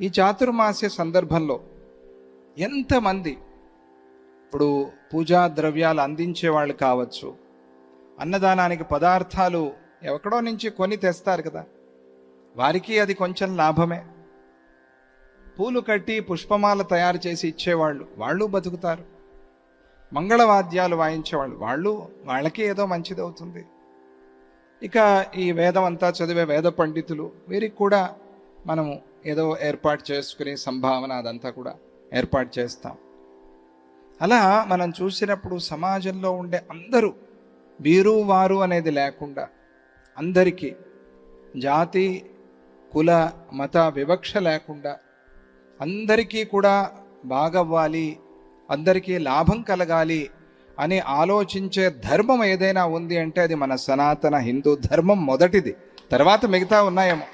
ఈ చాతుర్మాస్య సందర్భంలో ఎంతమంది ఇప్పుడు పూజా ద్రవ్యాలు అందించే వాళ్ళు కావచ్చు అన్నదానానికి పదార్థాలు ఎక్కడో నుంచి కొని తెస్తారు కదా వారికి అది కొంచెం లాభమే. పూలు కట్టి పుష్పమాల తయారు చేసి ఇచ్చేవాళ్ళు వాళ్ళు బతుకుతారు. మంగళవాద్యాలు వాయించేవాళ్ళు వాళ్ళు వాళ్ళకి ఏదో మంచిది అవుతుంది ఇక ఈ వేదం అంతా చదివే వేద పండితులు వీరికి కూడా మనము ఏదో ఏర్పాటు చేసుకుని సంభావన అదంతా కూడా ఏర్పాటు చేస్తాం. అలా మనం చూసినప్పుడు సమాజంలో ఉండే అందరూ వీరు వారు అనేది లేకుండా అందరికీ జాతి కుల మత వివక్ష లేకుండా అందరికీ కూడా బాగవ్వాలి అందరికీ లాభం కలగాలి అని ఆలోచించే ధర్మం ఏదైనా ఉంది అంటే అది మన సనాతన హిందూ ధర్మం మొదటిది. తర్వాత మిగతా ఉన్నాయేమో.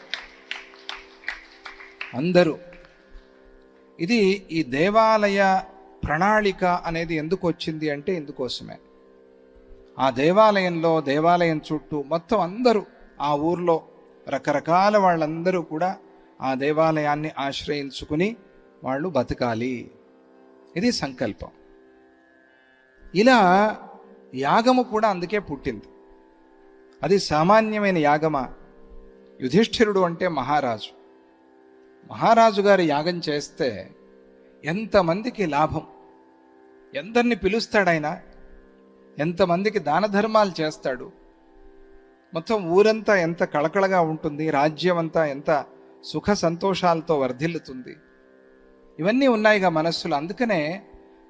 అందరూ. ఇది ఈ దేవాలయ ప్రణాళిక అనేది ఎందుకు వచ్చింది అంటే ఇందుకోసమే. ఆ దేవాలయంలో దేవాలయం చుట్టూ మొత్తం అందరూ ఆ ఊర్లో రకరకాల వాళ్ళందరూ కూడా ఆ దేవాలయాన్ని ఆశ్రయించుకుని వాళ్ళు బతకాలి. ఇది సంకల్పం. ఇలా యాగము కూడా అందుకే పుట్టింది. అది సామాన్యమైన యాగమా? యుధిష్ఠిరుడు అంటే మహారాజు. మహారాజు గారు యాగం చేస్తే ఎంతమందికి లాభం? ఎందరిని పిలుస్తాడాయన ఎంతమందికి దాన ధర్మాలు చేస్తాడు? మొత్తం ఊరంతా ఎంత కళకళగా ఉంటుంది రాజ్యం అంతా ఎంత సుఖ సంతోషాలతో వర్ధిల్లుతుంది? ఇవన్నీ ఉన్నాయిగా మనస్సులు. అందుకనే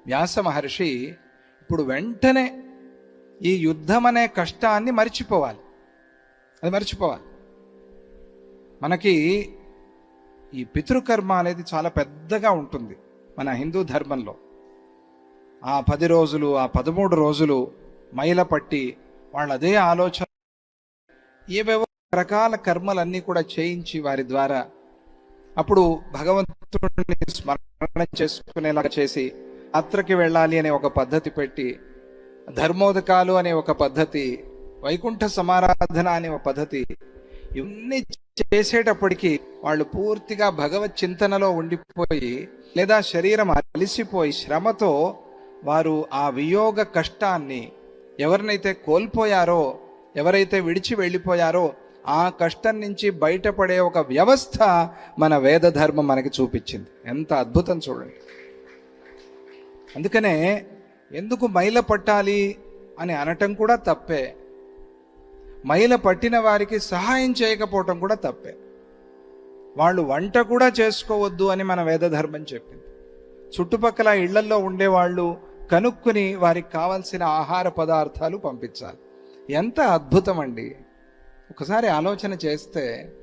వ్యాస మహర్షి ఇప్పుడు వెంటనే ఈ యుద్ధం అనే కష్టాన్ని మర్చిపోవాలి. అది మర్చిపోవాలి. మనకి ఈ పితృకర్మ అనేది చాలా పెద్దగా ఉంటుంది మన హిందూ ధర్మంలో. ఆ పది రోజులు ఆ పదమూడు రోజులు మైల పట్టి వాళ్ళు అదే ఆలోచన ఏవేవో రకాల కర్మలన్నీ కూడా చేయించి వారి ద్వారా అప్పుడు భగవంతుడిని స్మరణ చేసుకునేలాగా చేసి యాత్రకి వెళ్ళాలి అనే ఒక పద్ధతి పెట్టి ధర్మోదకాలు అనే ఒక పద్ధతి వైకుంఠ సమారాధన అనే ఒక పద్ధతి ఇవన్నీ చేసేటప్పటికీ వాళ్ళు పూర్తిగా భగవత్ చింతనలో ఉండిపోయి లేదా శరీరం అలిసిపోయి శ్రమతో వారు ఆ వియోగ కష్టాన్ని ఎవరినైతే కోల్పోయారో ఎవరైతే విడిచి వెళ్ళిపోయారో ఆ కష్టం నుంచి బయటపడే ఒక వ్యవస్థ మన వేద ధర్మం మనకి చూపించింది. ఎంత అద్భుతం చూడండి. అందుకనే ఎందుకు మైల పట్టాలి అని అనటం కూడా తప్పే. మైల పట్టిన వారికి సహాయం చేయకపోవటం కూడా తప్పే. వాళ్ళు వంట కూడా చేసుకోవద్దు అని మన వేదధర్మం చెప్పింది. చుట్టుపక్కల ఇళ్ళల్లో ఉండేవాళ్ళు కనుక్కుని వారికి కావలసిన ఆహార పదార్థాలు పంపించాలి. ఎంత అద్భుతం అండి ఒకసారి ఆలోచన చేస్తే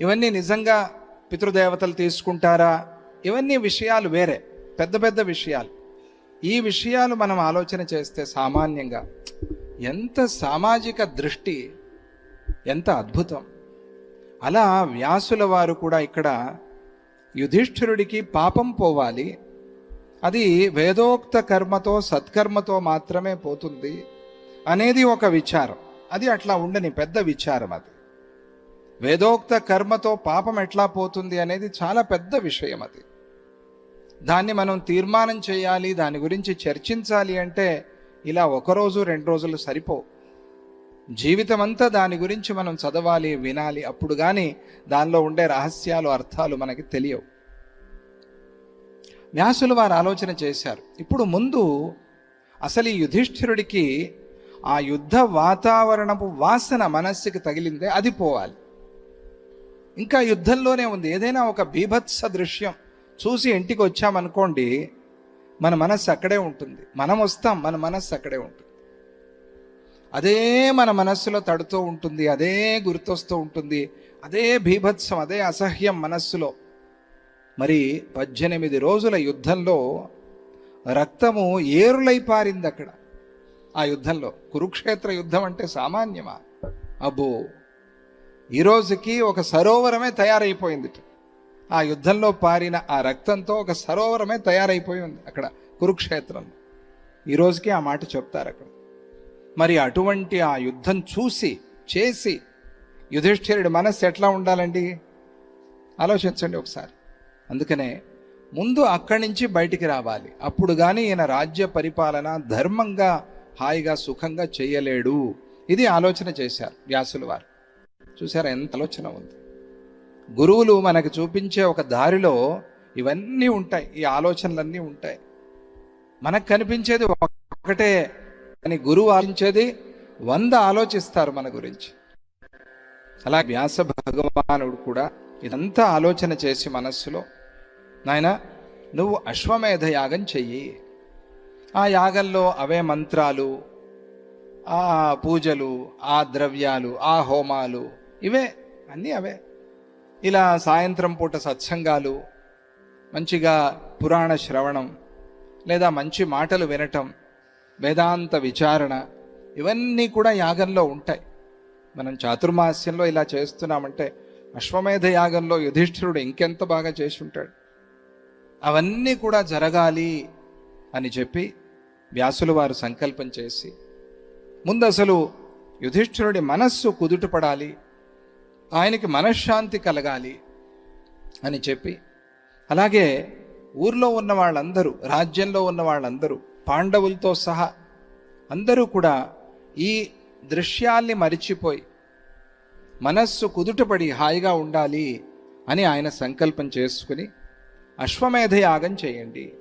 ఇవన్నీ నిజంగా పితృదేవతలు తీసుకుంటారా? ఇవన్నీ విషయాలు వేరే పెద్ద పెద్ద విషయాలు. ఈ విషయాలు మనం ఆలోచన చేస్తే సామాన్యంగా ఎంత సామాజిక దృష్టి ఎంత అద్భుతం. అలా వ్యాసుల వారు కూడా ఇక్కడ యుధిష్ఠిరుడికి పాపం పోవాలి. అది వేదోక్త కర్మతో సత్కర్మతో మాత్రమే పోతుంది అనేది ఒక విచారం. అది అట్లా ఉండని పెద్ద విచారం అది. వేదోక్త కర్మతో పాపం ఎట్లా పోతుంది అనేది చాలా పెద్ద విషయం అది. దాన్ని మనం తీర్మానం చేయాలి దాని గురించి చర్చించాలి అంటే ఇలా ఒకరోజు రెండు రోజులు సరిపో జీవితం అంతా దాని గురించి మనం చదవాలి వినాలి అప్పుడు కానీ దానిలో ఉండే రహస్యాలు అర్థాలు మనకి తెలియవు. వ్యాసులు వారు ఆలోచన చేశారు. ఇప్పుడు ముందు అసలు ఈ యుధిష్ఠిరుడికి ఆ యుద్ధ వాతావరణపు వాసన మనస్సుకి తగిలిందే అది పోవాలి. ఇంకా యుద్ధంలోనే ఉంది. ఏదైనా ఒక బీభత్స దృశ్యం చూసి ఇంటికి వచ్చామనుకోండి మన మనస్సు అక్కడే ఉంటుంది. మనం వస్తాం మన మనస్సు అక్కడే ఉంటుంది. అదే మన మనస్సులో తడుతూ ఉంటుంది అదే గుర్తొస్తూ ఉంటుంది అదే భీభత్సం అదే అసహ్యం మనస్సులో. మరి పద్దెనిమిది రోజుల యుద్ధంలో రక్తము ఏరులై పారింది అక్కడ ఆ యుద్ధంలో. కురుక్షేత్ర యుద్ధం అంటే సామాన్యమా? అబ్బో! ఈ రోజుకి ఒక సరోవరమే తయారైపోయింది ఆ యుద్ధంలో పారిన ఆ రక్తంతో ఒక సరోవరమే తయారైపోయి ఉంది అక్కడ కురుక్షేత్రంలో. ఈ రోజుకి ఆ మాట చెప్తారు అక్కడ. మరి అటువంటి ఆ యుద్ధం చూసి చేసి యుధిష్ఠిరుడి మనస్సు ఎట్లా ఉండాలండి? ఆలోచించండి ఒకసారి. అందుకనే ముందు అక్కడి నుంచి బయటికి రావాలి. అప్పుడు కానీ ఈయన రాజ్య పరిపాలన ధర్మంగా హాయిగా సుఖంగా చేయలేడు. ఇది ఆలోచన చేశారు వ్యాసులు వారు. చూసారా ఎంత ఆలోచన ఉంది. గురువులు మనకు చూపించే ఒక దారిలో ఇవన్నీ ఉంటాయి. ఈ ఆలోచనలన్నీ ఉంటాయి. మనకు కనిపించేది ఒకటే అని గురువు ఆలోచించేది వంద ఆలోచిస్తారు మన గురించి. అలా వ్యాస భగవానుడు కూడా ఇదంతా ఆలోచన చేసి మనస్సులో నాయన నువ్వు అశ్వమేధ యాగం చెయ్యి. ఆ యాగంలో అవే మంత్రాలు ఆ పూజలు ఆ ద్రవ్యాలు ఆ హోమాలు ఇవే అన్నీ అవే. ఇలా సాయంత్రం పూట సత్సంగాలు మంచిగా పురాణ శ్రవణం లేదా మంచి మాటలు వినటం వేదాంత విచారణ ఇవన్నీ కూడా యాగంలో ఉంటాయి. మనం చాతుర్మాస్యంలో ఇలా చేస్తున్నామంటే అశ్వమేధ యాగంలో యుధిష్ఠిరుడు ఇంకెంత బాగా చేసి ఉంటాడు అవన్నీ కూడా జరగాలి అని చెప్పి వ్యాసులు వారు సంకల్పం చేసి ముందు అసలు యుధిష్ఠిరుడి మనస్సు కుదుటపడాలి ఆయనకి మనశ్శాంతి కలగాలి అని చెప్పి అలాగే ఊర్లో ఉన్న వాళ్ళందరూ రాజ్యంలో ఉన్న వాళ్ళందరూ పాండవులతో సహా అందరూ కూడా ఈ దృశ్యాల్ని మరిచిపోయి మనస్సు కుదుటపడి హాయిగా ఉండాలి అని ఆయన సంకల్పం చేసుకుని అశ్వమేధ యాగం చేయండి.